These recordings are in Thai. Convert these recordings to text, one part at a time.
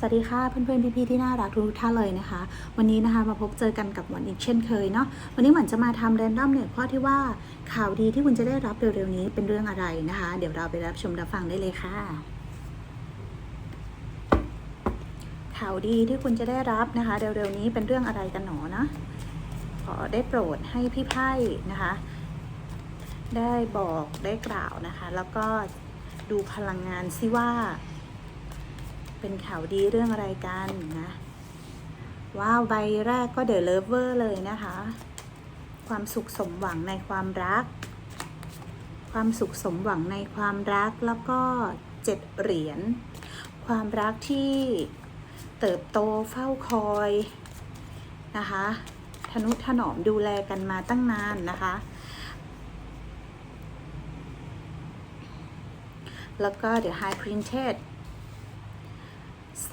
สวัสดีค่ะเพื่อนๆพี่ๆที่น่ารักทุกท่านเลยนะคะ วันนี้นะคะมาพบเจอกันกับหวันอีกเช่นเคยเนาะวันนี้หวันจะมาทำแรนดอมเนี่ยข้อที่ว่าข่าวดีที่คุณจะได้รับเร็วๆนี้เป็นเรื่องอะไรนะคะ เดี๋ยวเราไปรับชมรับฟังได้เลยค่ะ ข่าวดีที่คุณจะได้รับนะคะ เร็วๆนี้เป็นเรื่องอะไรกันหนอนะขอได้โปรดให้พี่ไพ่นะคะ ได้บอกได้กล่าวนะคะ แล้วก็ดูพลังงานซิว่า เป็นข่าวดีเรื่องอะไรกันนะ ว้าวใบแรกก็เด e l เลเวอร์เลยนะคะ ความสุขสมหวังในความรัก ความสุขสมหวังในความรักแล้วก็เจ็ดเหรียญ ความรักที่เติบโตเฝ้าคอยนะคะทนุถนอมดูแลกันมาตั้งนานนะคะ แล้วก็ The High Printed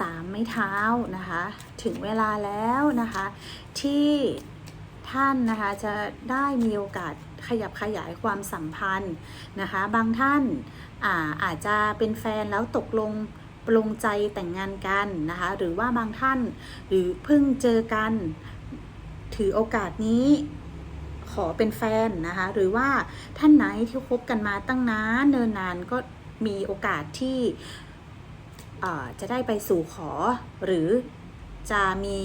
สามไม้เท้านะคะ ถึงเวลาแล้วนะคะ ที่ท่านนะคะจะได้มีโอกาสขยับขยายความสัมพันธ์นะคะ บางท่านอาอาจจะเป็นแฟนแล้วตกลงปลงใจแต่งงานกันนะคะ หรือว่าบางท่านหรือเพิ่งเจอกัน ถือโอกาสนี้ขอเป็นแฟนนะคะ หรือว่าท่านไหนที่คบกันมาตั้งนานเนินนานก็มีโอกาสที่ จะได้ไปสู่ขอ หรือจะมี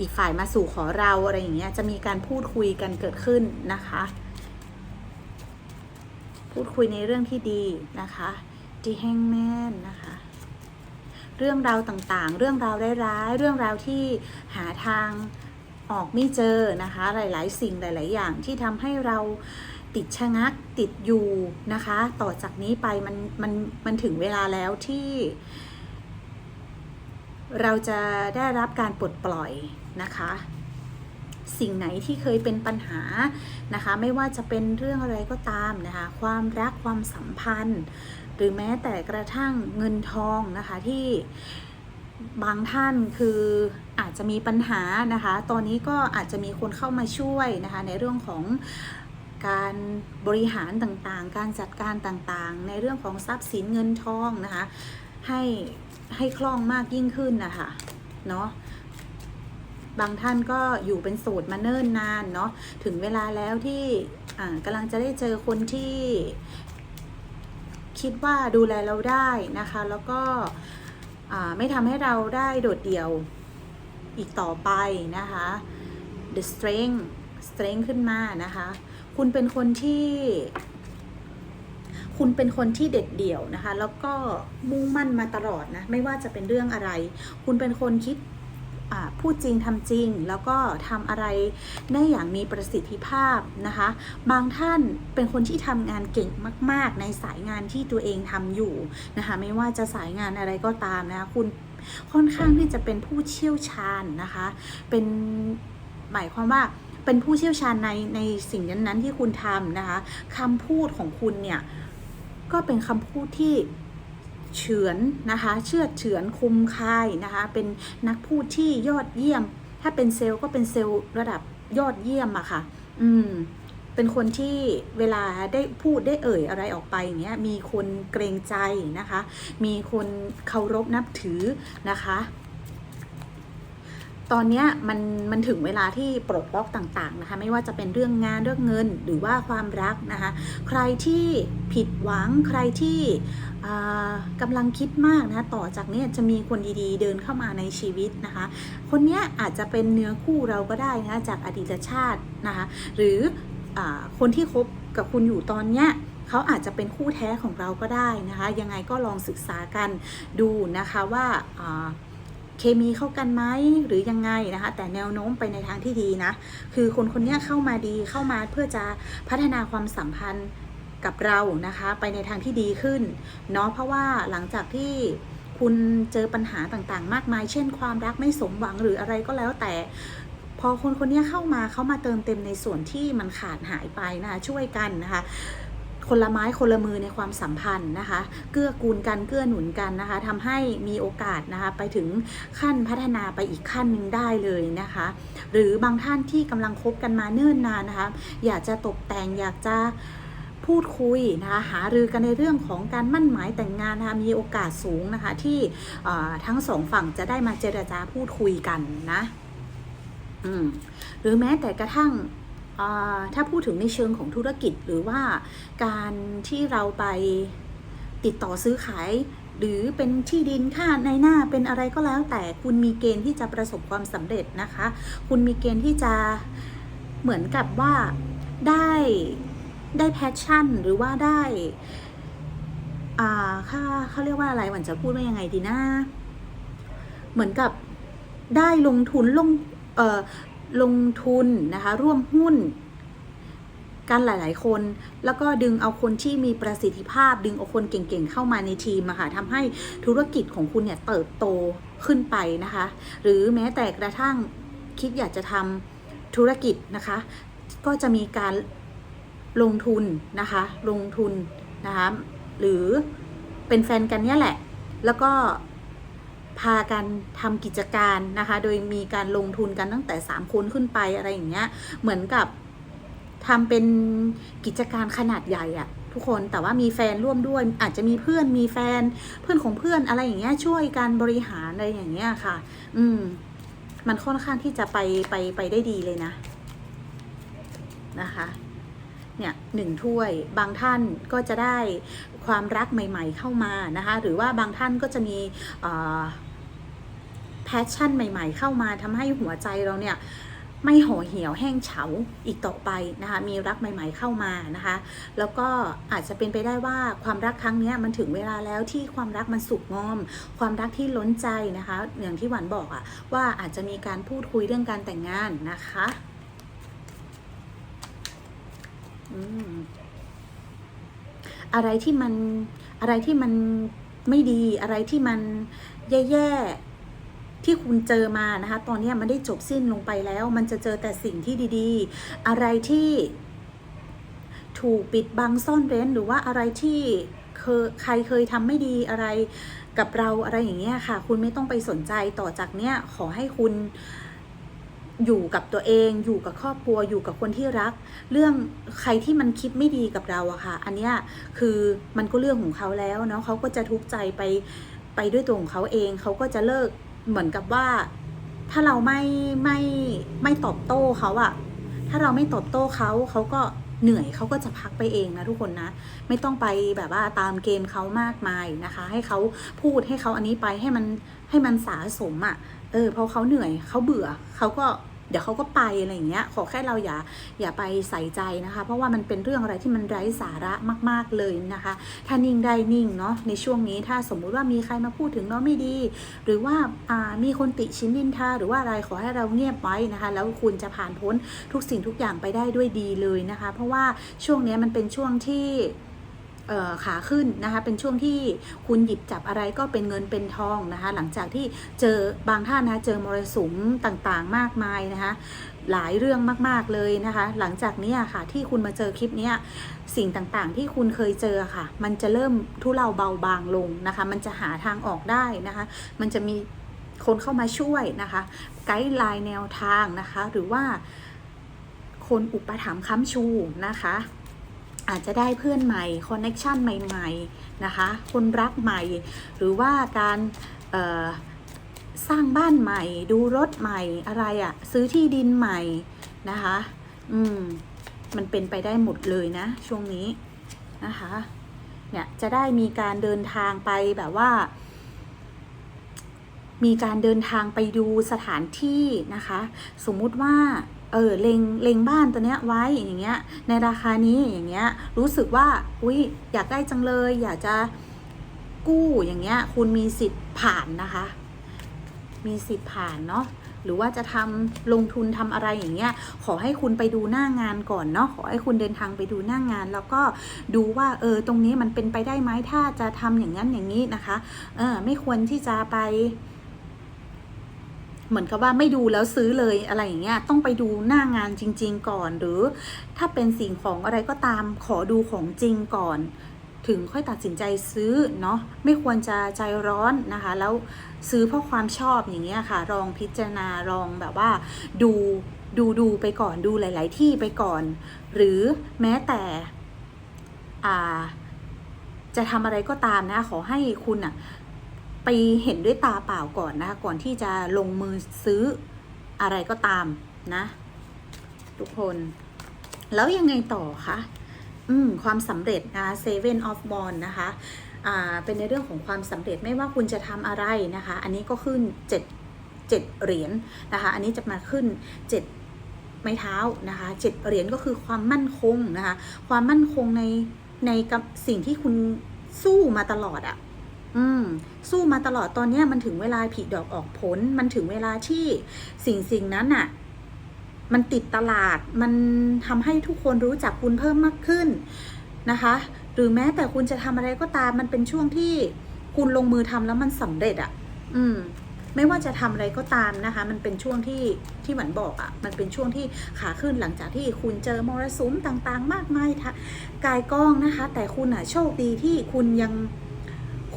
อีกฝ่ายมาสู่ขอเราอะไรอย่างเงี้ยจะมีการพูดคุยกันเกิดขึ้นนะคะ พูดคุยในเรื่องที่ดีนะคะดีแห้งแม่นนะคะ เรื่องราวต่างๆ เรื่องราวร้ายๆเรื่องราวที่หาทางออกไม่เจอนะคะ หลาย ๆ สิ่งหลาย ๆ อย่างที่ทำให้เรา ติดชะงักติดอยู่นะคะ ต่อจากนี้ไปมันมันมันถึงเวลาแล้วที่ เราจะได้รับการปลดปล่อยนะคะ สิ่งไหนที่เคยเป็นปัญหานะคะ ไม่ว่าจะเป็นเรื่องอะไรก็ตามนะคะ ความรักความสัมพันธ์ หรือแม้แต่กระทั่งเงินทองนะคะที่บางท่านคืออาจจะมีปัญหานะคะ ตอนนี้ก็อาจจะมีคนเข้ามาช่วยนะคะ ในเรื่องของ การบริหารต่างๆ การจัดการต่างๆ ในเรื่องของทรัพย์สินเงินทองนะคะให้ให้คล่องมากยิ่งขึ้นนะคะเนาะบางท่านก็อยู่เป็นโสดมาเนิ่นนานเนาะถึงเวลาแล้วที่กำลังจะได้เจอคนที่คิดว่าดูแลเราได้นะคะ แล้วก็ไม่ทำให้เราได้โดดเดี่ยวอีกต่อไปนะคะ the strength strength ขึ้นมานะคะ คุณเป็นคนที่ คุณเป็นคนที่เด็ดเดี่ยวนะคะ แล้วก็มุ่งมั่นมาตลอดนะ ไม่ว่าจะเป็นเรื่องอะไร คุณเป็นคนคิดพูดจริงทำจริง แล้วก็ทำอะไรได้อย่างมีประสิทธิภาพนะคะ บางท่านเป็นคนที่ทำงานเก่งมาก ๆ ในสายงานที่ตัวเองทำอยู่นะคะ ไม่ว่าจะสายงานอะไรก็ตามนะคะคุณค่อนข้างที่จะเป็นผู้เชี่ยวชาญนะคะ เป็นหมายความว่า เป็นผู้เชี่ยวชาญในในสิ่งนั้นๆที่คุณทำนะคะคำพูดของคุณเนี่ยก็เป็นคำพูดที่เฉือนนะคะเชื่อเฉือนคุมคายนะคะเป็นนักพูดที่ยอดเยี่ยม ถ้าเป็นเซลล์ก็เป็นเซลล์ระดับยอดเยี่ยมอะค่ะ อืมเป็นคนที่เวลาได้พูดได้เอ่ยอะไรออกไปอย่างเงี้ยมีคนเกรงใจนะคะ มีคนเคารพนับถือนะคะ ตอนนี้มันมันถึงเวลาที่ปลดล็อกต่างๆนะคะไม่ว่าจะเป็นเรื่องงานเรื่องเงินหรือว่าความรักนะคะใครที่ผิดหวังใครที่กำลังคิดมากนะต่อจากนี้จะมีคนดีๆ เดินเข้ามาในชีวิตนะคะ คนนี้อาจจะเป็นเนื้อคู่เราก็ได้นะจากอดีตชาตินะคะหรืออคนที่คบกับคุณอยู่ตอนเนี้ยเขาอาจจะเป็นคู่แท้ของเราก็ได้นะคะ ยังไงก็ลองศึกษากันดูนะคะว่า เคมีเข้ากันไหมหรือยังไงนะคะ แต่แนวโน้มไปในทางที่ดีนะ คือคนคนนี้เข้ามาดีเข้ามาเพื่อจะพัฒนาความสัมพันธ์กับเรานะคะไปในทางที่ดีขึ้นเนาะเพราะว่าหลังจากที่คุณเจอปัญหาต่างๆ มากมาย เช่น ความรักไม่สมหวังหรืออะไรก็แล้วแต่ พอคนคนนี้เข้ามาเขามาเติมเต็มในส่วนที่มันขาดหายไปนะคะช่วยกันนะคะ คนละไม้คนละมือในความสัมพันธ์นะคะ เกื้อกูลกันเกื้อหนุนกันนะคะทำให้มีโอกาสนะคะไปถึงขั้นพัฒนาไปอีกขั้นหนึ่งได้เลยนะคะ หรือบางท่านที่กำลังคบกันมาเนิ่นนานนะคะ อยากจะตกแต่งอยากจะพูดคุยนะคะหารือกันในเรื่องของการมั่นหมายแต่งงานนะคะมีโอกาสสูงนะคะที่ทั้งสองฝั่งจะได้มาเจรจาพูดคุยกันนะหรือแม้แต่กระทั่ง ถ้าพูดถึงในเชิงของธุรกิจหรือว่าการที่เราไปติดต่อซื้อขาย หรือเป็นที่ดินค่าในหน้าเป็นอะไรก็แล้ว แต่คุณมีเกณฑ์ที่จะประสบความสำเร็จนะคะ คุณมีเกณฑ์ที่จะเหมือนกับว่าได้ได้แพชชั่นหรือว่าได้อ่าค่าเขาเรียกว่าอะไรหวันจะพูดว่ายังไงดีนะ เหมือนกับได้ลงทุนลงเอ่อ ลงทุนนะคะ ร่วมหุ้นกันหลาย ๆ คน แล้วก็ดึงเอาคนที่มีประสิทธิภาพ ดึงเอาคนเก่ง ๆ เข้ามาในทีมอะค่ะทำให้ธุรกิจของคุณเนี่ยเติบโตขึ้นไปนะคะ หรือแม้แต่กระทั่งคิดอยากจะทำธุรกิจนะคะ ก็จะมีการลงทุนนะคะ ลงทุนนะคะ หรือเป็นแฟนกันเนี่ยแหละ แล้วก็ พากันทำกิจการนะคะ โดยมีการลงทุนกันตั้งแต่ 3 คนขึ้นไปอะไรอย่างเงี้ย เหมือนกับทำเป็นกิจการขนาดใหญ่อะทุกคนแต่ว่ามีแฟนร่วมด้วย อาจจะมีเพื่อนมีแฟนเพื่อนของเพื่อนอะไรอย่างเงี้ยช่วยการบริหารอะไรอย่างเงี้ยค่ะ อืม มันค่อนข้างที่จะไปไปไปได้ดีเลยนะ นะคะ เนี่ยหนึ่งถ้วยบางท่านก็จะได้ ความรักใหม่ ๆ เข้ามานะคะหรือว่าบางท่านก็จะมีแพชชั่นใหม่ ๆ เข้ามาทำให้หัวใจเราเนี่ยไม่ห่อเหี่ยวแห้งเฉาอีกต่อไปนะคะมีรักใหม่ ๆเข้ามานะคะแล้วก็อาจจะเป็นไปได้ว่าความรักครั้งนี้มันถึงเวลาแล้วที่ความรักมันสุกงอม ความรักที่ล้นใจนะคะอย่างที่หวานบอกอะว่าอาจจะมีการพูดคุยเรื่องการแต่งงานนะคะ อืม อะไรที่มันอะไรที่มันไม่ดีอะไรที่มันแย่ๆที่คุณเจอมานะคะ ตอนนี้มันได้จบสิ้นลงไปแล้ว มันจะเจอแต่สิ่งที่ดีๆ อะไรที่ถูกปิดบังซ่อนเร้นหรือว่าอะไรที่เคยใครเคยทำไม่ดีอะไรกับเราอะไรอย่างเงี้ยค่ะ คุณไม่ต้องไปสนใจต่อจากเนี้ยขอให้คุณ อยู่กับตัวเอง อยู่กับครอบครัว อยู่กับคนที่รัก เรื่องใครที่มันคิดไม่ดีกับเราอะค่ะ อันเนี้ยคือมันก็เรื่องของเขาแล้วเนาะเขาก็จะทุกข์ใจไปไปด้วยตัวของเขาเอง เขาก็จะเลิกเหมือนกับว่า ถ้าเราไม่ไม่ไม่ตอบโต้เขาอะถ้าเราไม่ตอบโต้เขาเขาก็เหนื่อยเขาก็จะพักไปเองนะทุกคนนะ ไม่ต้องไปแบบว่าตามเกมเขามากมายนะคะ ให้เขาพูดให้เขาอันนี้ไปให้มันให้มันสะสมอะ่ะเออเพราะเขาเหนื่อยเขาเบื่อเขาก็ เดี๋ยวเขาก็ไปอะไรอย่างเงี้ยขอแค่เราอย่าอย่าไปใส่ใจนะคะ เพราะว่ามันเป็นเรื่องอะไรที่มันไร้สาระมาก ๆเลยนะคะถ้านิ่งได้นิ่งเนาะในช่วงนี้ถ้าสมมุติว่ามีใครมาพูดถึงเราไม่ดี หรือว่ามีคนติชินนินทาหรือว่าอะไรขอให้เราเงียบไว้นะคะ แล้วคุณจะผ่านพ้นทุกสิ่งทุกอย่างไปได้ด้วยดีเลยนะคะ เพราะว่าช่วงนี้มันเป็นช่วงที่ ขาขึ้นนะคะเป็นช่วงที่คุณหยิบจับอะไรก็เป็นเงินเป็นทองนะคะหลังจากที่เจอบางท่านนะะเจอมรสุมต่างๆมากมายนะคะหลายเรื่องมากๆเลยนะคะ หลังจากนี้ค่ะที่คุณมาเจอคลิปนี้สิ่งต่างๆ ที่คุณเคยเจอค่ะ มันจะเริ่มทุเลาเบาบางลงนะคะ มันจะหาทางออกได้นะคะ มันจะมีคนเข้ามาช่วยนะคะ ไกด์ไลน์แนวทางนะคะ หรือว่าคนอุปถัมภ์ค้ำชูนะคะ อาจจะได้เพื่อนใหม่คอนเน็ชันใหม่ๆนะคะคนรักใหม่ หรือว่าการสร้างบ้านใหม่ ดูรถใหม่อะไรอะ่ะซื้อที่ดินใหม่นะคะ อืม มันเป็นไปได้หมดเลยนะ ช่วงนี้นะคะ เนี่ยจะได้มีการเดินทางไปแบบว่า มีการเดินทางไปดูสถานที่นะคะ สมมุติว่า เออเลงเลงบ้านตัวเนี้ยไว้อย่างเงี้ย ในราคานี้อย่างเงี้ย รู้สึกว่า อุ้ยอยากได้จังเลย อยากจะกู้อย่างเงี้ย คุณมีสิทธิ์ผ่านนะคะ มีสิทธิ์ผ่านเนาะหรือว่าจะทำลงทุนทำอะไรอย่างเงี้ย ขอให้คุณไปดูหน้างานก่อนเนาะ ขอให้คุณเดินทางไปดูหน้างาน แล้วก็ดูว่าเออตรงนี้มันเป็นไปได้ไหมถ้าจะทำอย่างนั้นอย่างนี้นะคะ เออไม่ควรที่จะไป เหมือนกับว่าไม่ดูแล้วซื้อเลยอะไรอย่างเงี้ยต้องไปดูหน้างานจริง ๆ ก่อน หรือถ้าเป็นสิ่งของอะไรก็ตามขอดูของจริงก่อน ถึงค่อยตัดสินใจซื้อเนาะไม่ควรจะใจร้อนนะคะ แล้วซื้อเพราะความชอบอย่างเงี้ยค่ะลองพิจารณาลองแบบว่าดูดูดูไปก่อนดูหลาย ๆ ที่ไปก่อน หรือแม้แต่อ่าจะทำอะไรก็ตามนะขอให้คุณอะ ไปเห็นด้วยตาเปล่าก่อนนะคะก่อนที่จะลงมือซื้ออะไรก็ตามนะ ทุกคน แล้วยังไงต่อคะอืมความสำเร็จนะ Seven of w a n d นะคะอ่าเป็นในเรื่องของความสำเร็จไม่ว่าคุณจะทำอะไรนะคะ อันนี้ก็ขึ้นเจ็ดเจ็ดเหรียญนะคะ อันนี้จะมาขึ้นเจ็ดไม้เท้านะคะเจ็ดเหรียญก็คือความมั่นคงนะคะ ความมั่นคงในในกับสิ่งที่คุณสู้มาตลอดอะ่ะ อืมสู้มาตลอดตอนเนี้ยมันถึงเวลาผลิดอกออกผล มันถึงเวลาที่สิ่งสิ่งนั้นอะ่ะมันติดตลาด มันทำให้ทุกคนรู้จักคุณเพิ่มมากขึ้นนะคะ หรือแม้แต่คุณจะทำอะไรก็ตาม มันเป็นช่วงที่คุณลงมือทำแล้วมันสำเร็จอะ่ะ อืม ไม่ว่าจะทำอะไรก็ตามนะคะ มันเป็นช่วงที่ที่หวันบอกอะ่ะ มันเป็นช่วงที่ขาขึ้นหลังจากที่คุณเจอมรสุมต่างๆ มากมายทะกายกองนะคะ แต่คุณอะโชคดีที่คุณยัง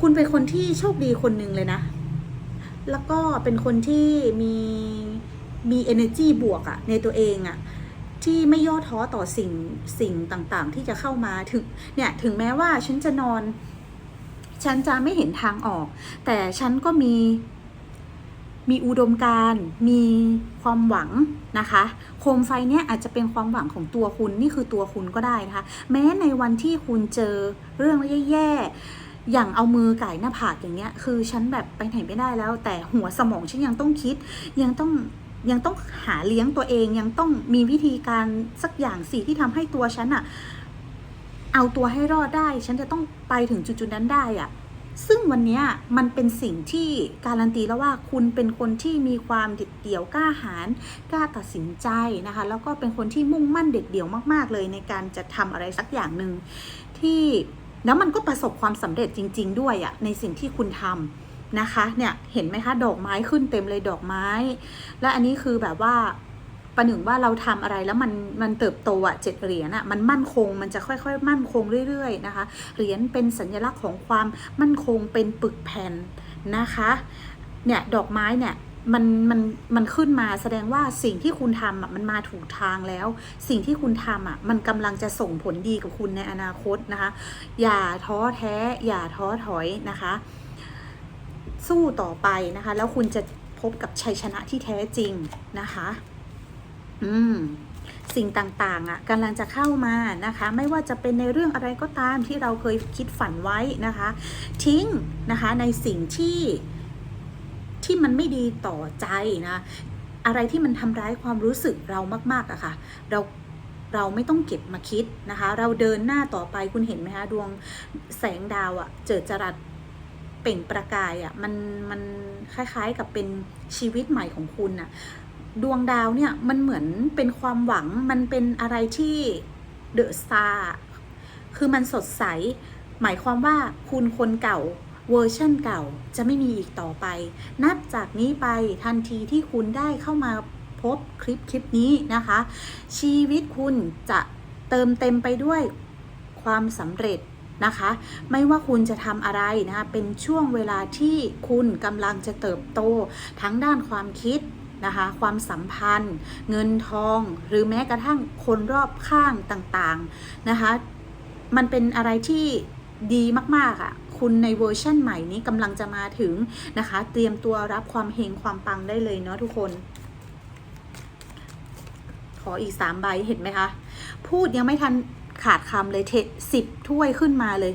คุณเป็นคนที่โชคดีคนหนึ่งเลยนะ แล้วก็เป็นคนที่มีมี energy บวกอะในตัวเองอะที่ไม่ย่อท้อต่อสิ่งสิ่งต่างๆ ที่จะเข้ามาถึงเนี่ยถึงแม้ว่าฉันจะนอน ฉันจะไม่เห็นทางออก แต่ฉันก็มีมีอุดมการมีความหวังนะคะ โคมไฟเนี่ยอาจจะเป็นความหวังของตัวคุณนี่คือตัวคุณก็ได้นะคะ แม้ในวันที่คุณเจอเรื่องแย่ๆ อย่างเอามือไก่หน้าผากอย่างเงี้ย คือฉันแบบไปไหนไม่ได้แล้ว แต่หัวสมองฉันยังต้องคิด ยังต้องยังต้องหาเลี้ยงตัวเองยังต้องมีวิธีการสักอย่างสิที่ทำให้ตัวฉันอะเอาตัวให้รอดได้ ฉันจะต้องไปถึงจุดๆนั้นได้อะซึ่งวันนี้มันเป็นสิ่งที่การันตีแล้วว่าคุณเป็นคนที่มีความเด็ดเดี่ยวกล้าหาญกล้าตัดสินใจนะคะ แล้วก็เป็นคนที่มุ่งมั่นเด็ดเดี่ยวมาก ๆ เลยในการจะทำอะไรสักอย่างหนึ่งที่ แล้วมันก็ประสบความสำเร็จจริง ๆ ด้วยอะในสิ่งที่คุณทำนะคะ เนี่ยเห็นไหมคะดอกไม้ขึ้นเต็มเลยดอกไม้ และอันนี้คือแบบว่าประหนึ่งว่าเราทำอะไรแล้วมันมันเติบโตอะเจ็ดเหรียญอะมันมั่นคงมันจะค่อยๆ มั่นคงเรื่อยๆนะคะเหรียญเป็นสัญลักษณ์ของความมั่นคงเป็นปึกแผ่นนะคะเนี่ยดอกไม้เนี่ย มันมันมันขึ้นมาแสดงว่าสิ่งที่คุณทำอะมันมาถูกทางแล้ว สิ่งที่คุณทำอะมันกำลังจะส่งผลดีกับคุณในอนาคตนะคะ อย่าท้อแท้ อย่าท้อถอยนะคะ สู้ต่อไปนะคะ แล้วคุณจะพบกับชัยชนะที่แท้จริงนะคะ อืมสิ่งต่างๆอะกำลังจะเข้ามานะคะ ไม่ว่าจะเป็นในเรื่องอะไรก็ตามที่เราเคยคิดฝันไว้นะคะ ทิ้งนะคะในสิ่งที่ ที่มันไม่ดีต่อใจนะ อะไรที่มันทำร้ายความรู้สึกเรามากๆอะค่ะ เราเราไม่ต้องเก็บมาคิดนะคะ เราเดินหน้าต่อไปคุณเห็นไหมคะดวงแสงดาวอะเจิดจรัสเปล่งประกายอะมันมันคล้ายๆกับเป็นชีวิตใหม่ของคุณอะดวงดาวเนี่ยมันเหมือนเป็นความหวังมันเป็นอะไรที่เดอะสตาร์คือมันสดใส หมายความว่าคุณคนเก่า เวอร์ชั่นเก่าจะไม่มีอีกต่อไป นับจากนี้ไปทันทีที่คุณได้เข้ามาพบคลิปคลิปนี้นะคะ ชีวิตคุณจะเติมเต็มไปด้วยความสำเร็จนะคะ ไม่ว่าคุณจะทำอะไรนะคะเป็นช่วงเวลาที่คุณกำลังจะเติบโต ทั้งด้านความคิดนะคะความสัมพันธ์ เงินทอง หรือแม้กระทั่งคนรอบข้างต่างๆนะคะ มันเป็นอะไรที่ดีมากๆอะ่ะ คุณในเวอร์ชั่นใหม่นี้กำลังจะมาถึงนะคะ เตรียมตัวรับความเฮงความปังได้เลยเนาะทุกคน ขออีกสามใบเห็นไหมคะ พูดยังไม่ทันขาดคำเลยเทสิบถ้วยขึ้นมาเลย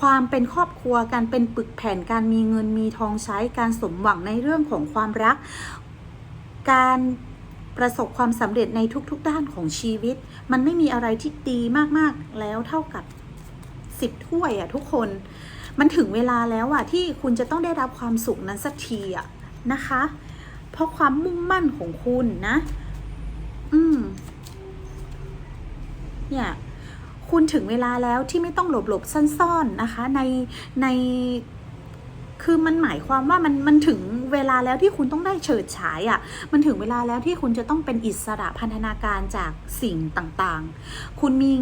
ความเป็นครอบครัวการเป็นปึกแผ่นการมีเงินมีทองใช้การสมหวังในเรื่องของความรัก การประสบความสำเร็จในทุกๆด้านของชีวิต มันไม่มีอะไรที่ดีมากๆแล้วเท่ากับสิบถ้วยอะทุกคน มันถึงเวลาแล้วอะที่คุณจะต้องได้รับความสุขนั้นสักทีอะนะคะ เพราะความมุ่งมั่นของคุณนะ อืม เนี่ยคุณถึงเวลาแล้วที่ไม่ต้องหลบหลบซ่อนๆนะคะ ในในคือมันหมายความว่ามันมันถึง เวลาแล้วที่คุณต้องได้เฉิดฉายอะ่ะ มันถึงเวลาแล้วที่คุณจะต้องเป็นอิสระพันธนาการจากสิ่งต่างๆ คุณมี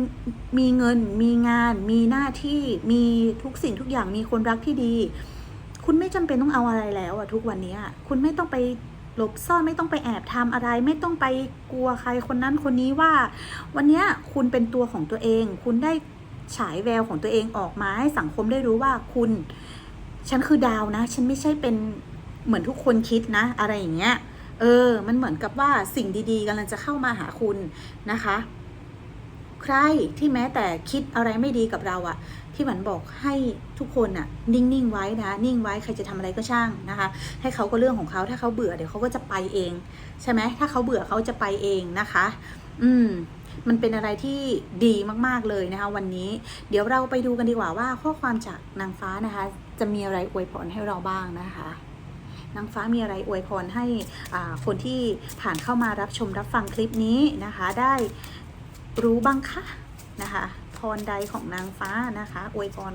มีเงิน มีงาน มีหน้าที่มีทุกสิ่งทุกอย่างมีคนรักที่ดี คุณไม่จำเป็นต้องเอาอะไรแล้วอะทุกวันนี้คุณไม่ต้องไปหลบซ่อนไม่ต้องไปแอบทำอะไร ไม่ต้องไปกลัวใครคนนั้นคนนี้ว่า วันนี้คุณเป็นตัวของตัวเอง คุณได้ฉายแววของตัวเองออกมาให้สังคมได้รู้ว่าคุณ ฉันคือดาวนะ ฉันไม่ใช่เป็น เหมือนทุกคนคิดนะ อะไรอย่างเงี้ย เออ มันเหมือนกับว่าสิ่งดีๆกำลังจะเข้ามาหาคุณนะคะ ใครที่แม้แต่คิดอะไรไม่ดีกับเราอะที่หวันบอกให้ทุกคนอะนิ่งๆไว้นะ นิ่งไว้ใครจะทำอะไรก็ช่างนะคะ ให้เขาก็เรื่องของเขาถ้าเขาเบื่อเดี๋ยวเขาก็จะไปเอง ใช่ไหมถ้าเขาเบื่อเขาจะไปเองนะคะ อืมมันเป็นอะไรที่ดีมากๆเลยนะคะ วันนี้ เดี๋ยวเราไปดูกันดีกว่าว่าข้อความจากนางฟ้านะคะ จะมีอะไรอวยพรให้เราบ้างนะคะ นางฟ้ามีอะไรอวยพรให้คนที่ผ่านเข้ามารับชมรับฟังคลิปนี้นะคะ ได้รู้บ้างคะนะคะพรใดของนางฟ้านะคะอวยพร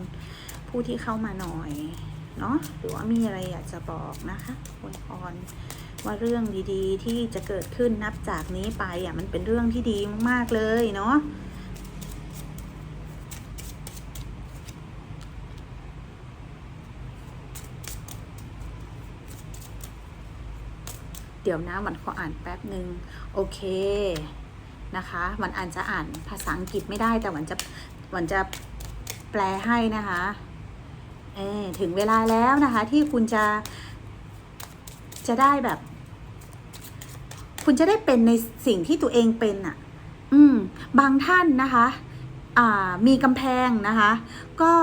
ผู้ที่เข้ามาหน่อยเนาะหรือว่ามีอะไรอยากจะบอกนะคะอวยพรว่าเรื่องดีๆ ที่จะเกิดขึ้นนับจากนี้ไปอะมันเป็นเรื่องที่ดีมากๆเลยเนาะ เดี๋ยวนะวันขออ่านแป๊บหนึ่งโอเคนะคะวันอ่านจะอ่านภาษาอังกฤษไม่ได้แต่วันจะวันจะแปลให้นะคะเออถึงเวลาแล้วนะคะที่คุณจะจะได้แบบ คุณจะได้เป็นในสิ่งที่ตัวเองเป็นอะ่ะ อืม บางท่านนะคะอ่ามีกำแพงนะคะ ก็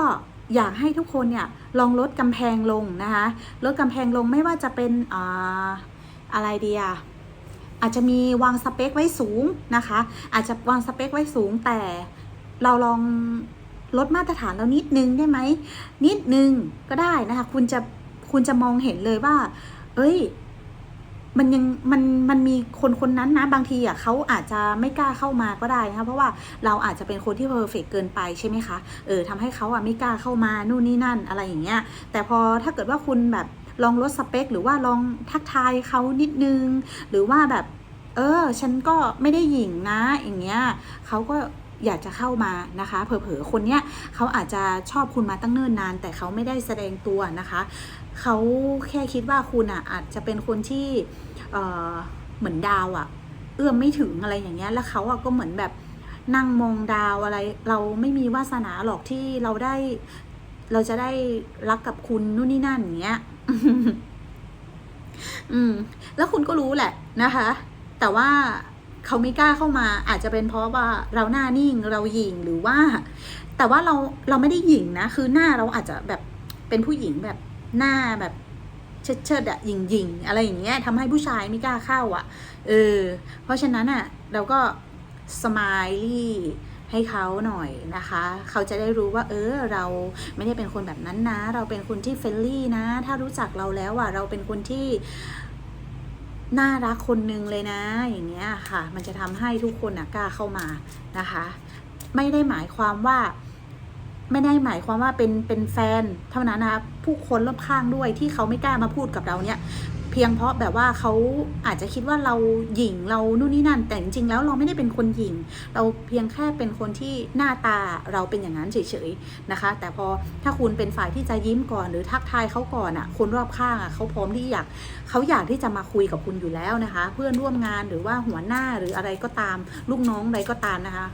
อยากให้ทุกคนเนี่ยลองลดกำแพงลงนะคะ ลดกำแพงลงไม่ว่าจะเป็นอ่า อะไรเดีอะอาจจะมีวางสเปคไว้สูงนะคะ อาจจะวางสเปคไว้สูงแต่เราลองลดมาตรฐานเรานิดนึงได้ไหม นิดนึงก็ได้นะคะ คุณจะคุณจะมองเห็นเลยว่า เอ้ย มันยังมันมันมีคนคนนั้นนะบางทีอะเขาอาจจะไม่กล้าเข้ามาก็ได้นะคะเพราะว่าเราอาจจะเป็นคนที่เพอร์เฟกเกินไปใช่ไหมคะเออทำให้เขาอะไม่กล้าเข้ามานู่นนี่นั่นอะไรอย่างเงี้ย แต่พอถ้าเกิดว่าคุณแบบ ลองลดสเปค หรือว่าลองทักทายเขานิดนึง หรือว่าแบบ เออ ฉันก็ไม่ได้หยิ่งนะ อย่างเงี้ยเขาก็อยากจะเข้ามานะคะ เผลอๆ คนเนี้ยเขาอาจจะชอบคุณมาตั้งเนิ่นนาน แต่เขาไม่ได้แสดงตัวนะคะ เขาแค่คิดว่าคุณอะอาจจะเป็นคนที่เออเหมือนดาวอะ เอื้อมไม่ถึงอะไรอย่างเงี้ย แล้วเขาอะก็เหมือนแบบนั่งมองดาวอะไร เราไม่มีวาสนาหรอกที่เราได้ เราจะได้รักกับคุณนู่นนี่นั่นอย่างเงี้ย อืม แล้วคุณก็รู้แหละนะคะ แต่ว่าเขาไม่กล้าเข้ามา อาจจะเป็นเพราะว่าเราหน้านิ่งเราหยิ่งหรือว่า แต่ว่าเราเราไม่ได้หยิ่งนะคือหน้าเราอาจจะแบบเป็นผู้หญิงแบบหน้าแบบเชิดเชิดอะหยิ่งหยิ่งอะไรอย่างเงี้ยทำให้ผู้ชายไม่กล้าเข้าอะเออ เพราะฉะนั้นอะเราก็สมายลี่ ให้เขาหน่อยนะคะ เขาจะได้รู้ว่า เออเราไม่ได้เป็นคนแบบนั้นนะ เราเป็นคนที่เฟรนลี่นะ ถ้ารู้จักเราแล้วอะเราเป็นคนที่น่ารักคนหนึ่งเลยนะ อย่างเงี้ยค่ะ มันจะทำให้ทุกคนนะกล้าเข้ามานะคะ ไม่ได้หมายความว่า ไม่ได้หมายความว่าเป็นเป็นแฟน เท่านั้นนะผู้คนรอบข้างด้วยที่เขาไม่กล้ามาพูดกับเราเนี่ย พียงเพราะแบบว่าเขาอาจจะคิดว่าเราหยิ่งเรานู่นนี่นั่น แต่จริงๆแล้วเราไม่ได้เป็นคนหยิ่งเราเพียงแค่เป็นคนที่หน้าตาเราเป็นอย่างนั้นเฉยๆนะคะ แต่พอถ้าคุณเป็นฝ่ายที่จะยิ้มก่อน หรือทักทายเขาก่อนอะคนรอบข้างอะเขาพร้อมที่อยากเขาอยากที่จะมาคุยกับคุณอยู่แล้วนะคะ เพื่อนร่วมงานหรือว่าหัวหน้าหรืออะไรก็ตาม ลูกน้องอะไรก็ตามนะคะ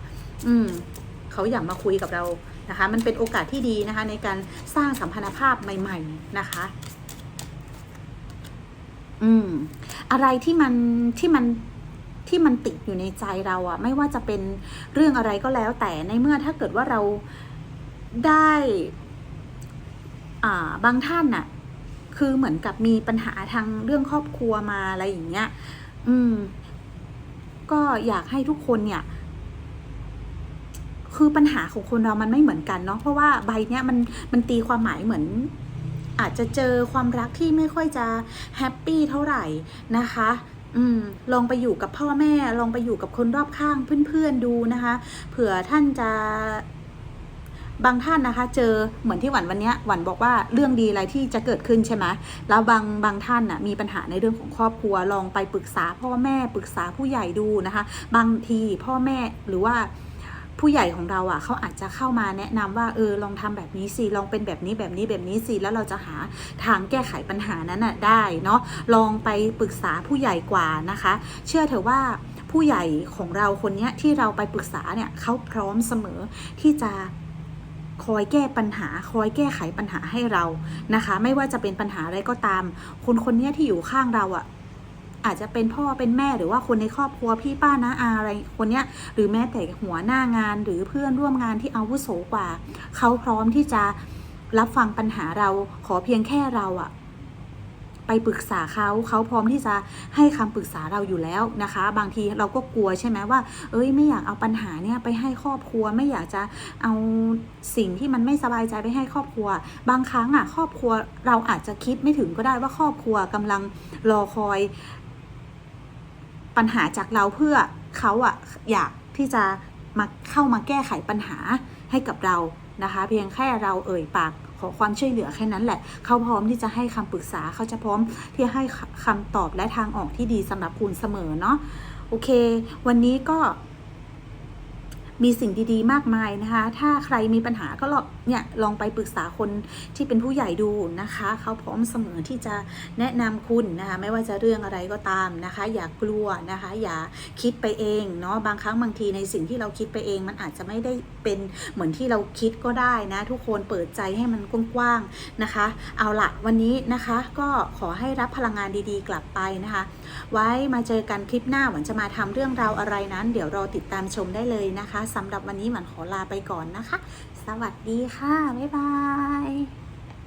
อืมเขาอยากมาคุยกับเรานะคะ มันเป็นโอกาสที่ดีนะคะ ในการสร้างสัมพันธภาพใหม่ ๆ นะคะ อืม อะไรที่มันที่มันที่มันติดอยู่ในใจเราอะไม่ว่าจะเป็นเรื่องอะไรก็แล้ว แต่ในเมื่อถ้าเกิดว่าเราได้ อ่า บางท่านน่ะ คือเหมือนกับมีปัญหาทางเรื่องครอบครัวมาอะไรอย่างเงี้ย อืม ก็อยากให้ทุกคนเนี่ย คือปัญหาของคนเรามันไม่เหมือนกันเนาะเพราะว่าใบเนี้ยมันมันตีความหมายเหมือน อาจจะเจอความรักที่ไม่ค่อยจะแฮปปี้เท่าไหร่นะคะอืมลองไปอยู่กับพ่อแม่ ลองไปอยู่กับคนรอบข้างเพื่อนๆดูนะคะ เผื่อท่านจะบางท่านนะคะ เจอเหมือนที่หวันวันเนี้ยหวันบอกว่าเรื่องดีอะไรที่จะเกิดขึ้นใช่ไหมแล้วบางบางท่านน่ะมีปัญหาในเรื่องของครอบครัว ลองไปปรึกษาพ่อแม่ปรึกษาผู้ใหญ่ดูนะคะ บางทีพ่อแม่หรือว่า ผู้ใหญ่ของเราอะเขาอาจจะเข้ามาแนะนำว่าเออลองทำแบบนี้สิลองเป็นแบบนี้แบบนี้แบบนี้สิแล้วเราจะหาทางแก้ไขปัญหานั้นน่ะได้เนาะลองไปปรึกษาผู้ใหญ่กว่านะคะ เชื่อเถอะว่าผู้ใหญ่ของเราคนเนี้ยที่เราไปปรึกษาเนี่ยเขาพร้อมเสมอที่จะคอยแก้ปัญหาคอยแก้ไขปัญหาให้เรานะคะ ไม่ว่าจะเป็นปัญหาอะไรก็ตาม คนคนเนี้ยที่อยู่ข้างเราอะ อาจจะเป็นพ่อเป็นแม่หรือว่าคนในครอบครัวพี่ป้านะอาอะไรคนเนี้ยหรือแม้แต่หัวหน้างานหรือเพื่อนร่วมงานที่อาวุโสกว่า เขาพร้อมที่จะรับฟังปัญหาเราขอเพียงแค่เราอะไปปรึกษาเขาเขาพร้อมที่จะให้คำปรึกษาเราอยู่แล้วนะคะ บางทีเราก็กลัวใช่ไหมว่า เอ้ยไม่อยากเอาปัญหาเนี่ยไปให้ครอบครัว ไม่อยากจะเอาสิ่งที่มันไม่สบายใจไปให้ครอบครัว บางครั้งอะครอบครัวเราอาจจะคิดไม่ถึงก็ได้ว่าครอบครัวกำลังรอคอย ปัญหาจากเราเพื่อเขาอะอยากที่จะมาเข้ามาแก้ไขปัญหาให้กับเรานะคะ เพียงแค่เราเอ่ยปากขอความช่วยเหลือแค่นั้นแหละ เขาพร้อมที่จะให้คำปรึกษาเขาจะพร้อมที่ให้คำตอบและทางออกที่ดีสำหรับคุณเสมอเนาะโอเค วันนี้ก็ มีสิ่งดีๆ มากมายนะคะ ถ้าใครมีปัญหาก็ลองเนี่ยลองไปปรึกษาคนที่เป็นผู้ใหญ่ดูนะคะ เขาพร้อมเสมอที่จะแนะนำคุณนะคะ ไม่ว่าจะเรื่องอะไรก็ตามนะคะ อย่ากลัวนะคะ อย่าคิดไปเองเนาะบางครั้งบางทีในสิ่งที่เราคิดไปเอง มันอาจจะไม่ได้เป็นเหมือนที่เราคิดก็ได้นะ ทุกคนเปิดใจให้มันกว้างๆนะคะ เอาละวันนี้นะคะ ก็ขอให้รับพลังงานดีๆ กลับไปนะคะ ไว้มาเจอกันคลิปหน้าหวันจะมาทำเรื่องราวอะไรนั้น เดี๋ยวรอติดตามชมได้เลยนะคะสำหรับวันนี้หมันขอลาไปก่อนนะคะ สวัสดีค่ะ บ๊ายบาย